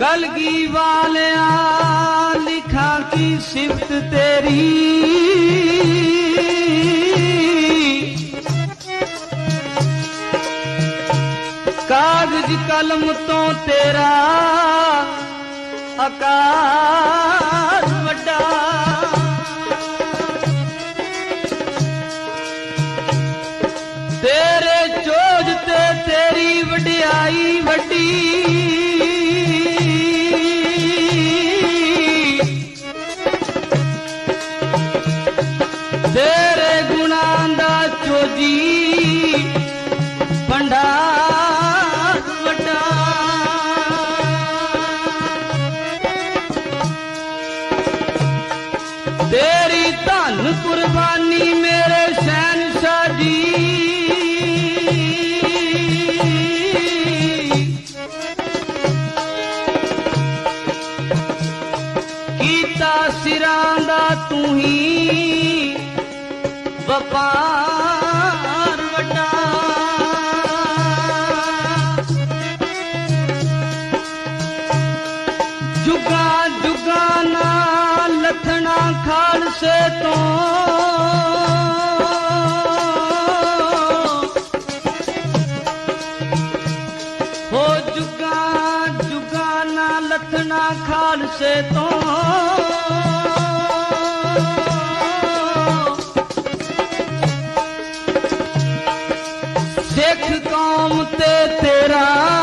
ਕਲਗੀ ਵਾਲਿਆਂ ਲਿਖਾਂ ਕੀ ਸਿਫਤ ਤੇਰੀ। ਕਾਗਜ਼ ਕਲਮ ਤੋਂ ਤੇਰਾ ਆਕਾਰ। तेरी धन कुर्बानी मेरे सैन साडी कीता सिरा तू ही वपार जुगा जुगा लखना खालसे तो। हो जुगा जुगा ना लखना खालसे तो। सिख कौम ते तेरा